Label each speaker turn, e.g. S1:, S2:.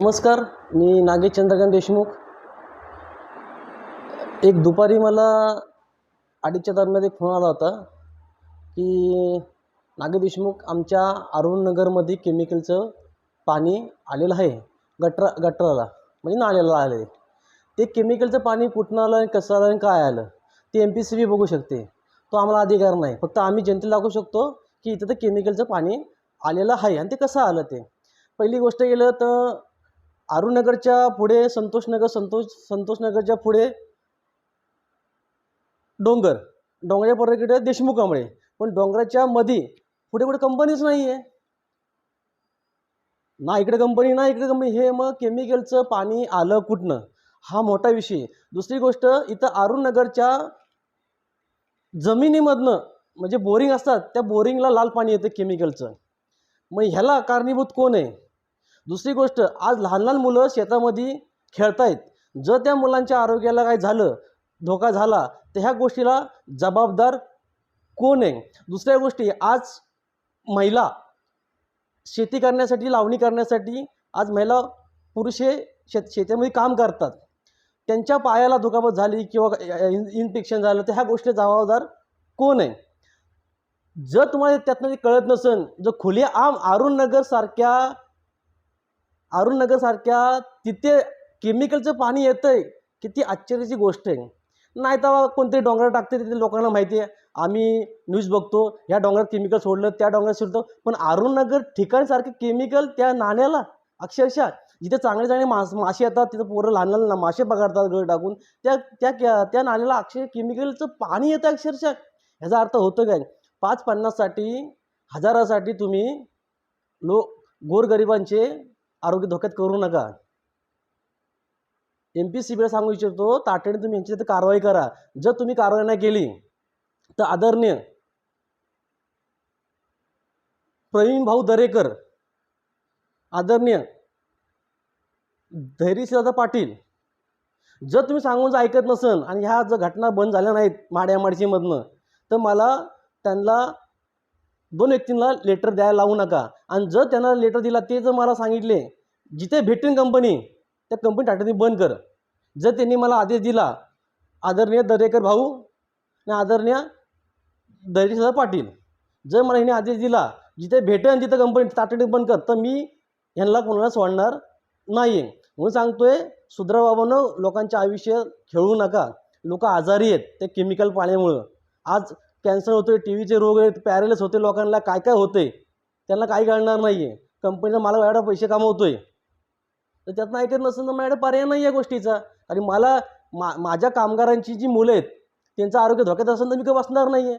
S1: नमस्कार मी नागेश चंद्रकांत देशमुख. एक दुपारी मला अडीचच्या दरम्यान एक फोन आला होता की नागे देशमुख आमच्या अरुणनगरमध्ये केमिकलचं पाणी आलेलं आहे गटरा गटराला. म्हणजे नाल्याला आलं आहे ते केमिकलचं पाणी कुठनं आलं आणि कसं आलं आणि काय आलं ते एम पी सी बी बघू शकते. तो आम्हाला अधिकार नाही. फक्त आम्ही जनतेला दाखवू शकतो की इथं तर केमिकलचं पाणी आलेलं आहे आणि ते कसं आलं ते. पहिली गोष्ट गेलं तर आरुनगरच्या पुढे संतोषनगर संतोष संतोषनगरच्या पुढे डोंगर. डोंगराच्या पलीकडे देशमुख कांबळे पण डोंगराच्या मध्ये पुढे पुढे कंपनीच नाही आहे ना इकडे कंपनी ना इकडे कंपनी हे मग केमिकलचं पाणी आलं कुठनं? हा मोठा विषय. दुसरी गोष्ट इथं आरुणनगरच्या जमिनीमधनं म्हणजे बोरिंग असतात त्या बोरिंगला लाल पाणी येतं केमिकलचं मग ह्याला कारणीभूत कोण आहे? दुसरी गोष्ट आज लहान लहान मुलं शेतामध्ये खेळतायत. जर त्या मुलांच्या आरोग्याला काय झालं धोका झाला तर ह्या गोष्टीला जबाबदार कोण आहे? दुसऱ्या गोष्टी आज महिला शेती करण्यासाठी लावणी करण्यासाठी आज महिला पुरुष हे शेत शेतीमध्ये काम करतात. त्यांच्या पायाला दुखापत झाली किंवा इन्फेक्शन झालं तर ह्या गोष्टी जबाबदार कोण आहे? जर तुम्हाला त्यातनं कळत नसेल जर खुले आम अरुणनगरसारख्या अरुणनगरसारख्या तिथे केमिकलचं पाणी येतं आहे किती आश्चर्याची गोष्ट आहे. नाही तर कोणते डोंगर टाकते तिथे लोकांना माहिती आहे. आम्ही न्यूज बघतो ह्या डोंगरात केमिकल सोडलं त्या डोंगरात सोडतो पण अरुणनगर ठिकाणसारखे केमिकल त्या नाण्याला अक्षरशः जिथे चांगले चांगले मास मासे येतात तिथं पोरं लहान लहान मासे पकडतात गळ टाकून. त्या त्या त्या- त्या अक्षर केमिकलचं पाणी येतं अक्षरशः. ह्याचा अर्थ होतो काय? पाच पन्नाससाठी हजारासाठी तुम्ही लो गोरगरिबांचे आरोग्य धोक्यात करू नका. एम पी सी बीला सांगू इच्छितो तातडीने तुम्ही यांची तिथे कारवाई करा. जर तुम्ही कारवाई नाही केली तर आदरणीय प्रवीण भाऊ दरेकर आदरणीय धैर्यसिंहदादा पाटील जर तुम्ही सांगून जर ऐकत नसन आणि ह्या जर घटना बंद झाल्या नाहीत माड्यामाडशीमधनं तर मला त्यांना दोन व्यक्तींना लेटर द्यायला लावू नका. आणि जर त्यांना लेटर दिला ते जर मला सांगितले जिथे भेटेन कंपनी त्या कंपनी टाटाने बंद कर. जर त्यांनी मला आदेश दिला आदरणीय दरेकर भाऊ आणि आदरणीय दरेसर पाटील जर मला ह्याने आदेश दिला जिथे भेटेन तिथं कंपनी तातडीने बंद कर तर मी ह्यांना कोणाला सोडणार नाही आहे म्हणून सांगतोय सुधरा लोकांचे आयुष्य खेळू नका. लोक आजारी आहेत ते केमिकल पाण्यामुळं. आज कॅन्सर होतोय टी व्हीचे रोग आहेत पॅरेलस होते लोकांना काय काय होते त्यांना काही कळणार नाही आहे कंपनीचा मला एवढा पैसे कमावतोय. तर त्यातनं ऐकत नसेल तर माझ्याकडे पर्याय नाही आहे गोष्टीचा. आणि मला मा माझ्या कामगारांची जी मुलं आहेत त्यांचं आरोग्य धोक्यात असेल तर मी काही बसणार नाही आहे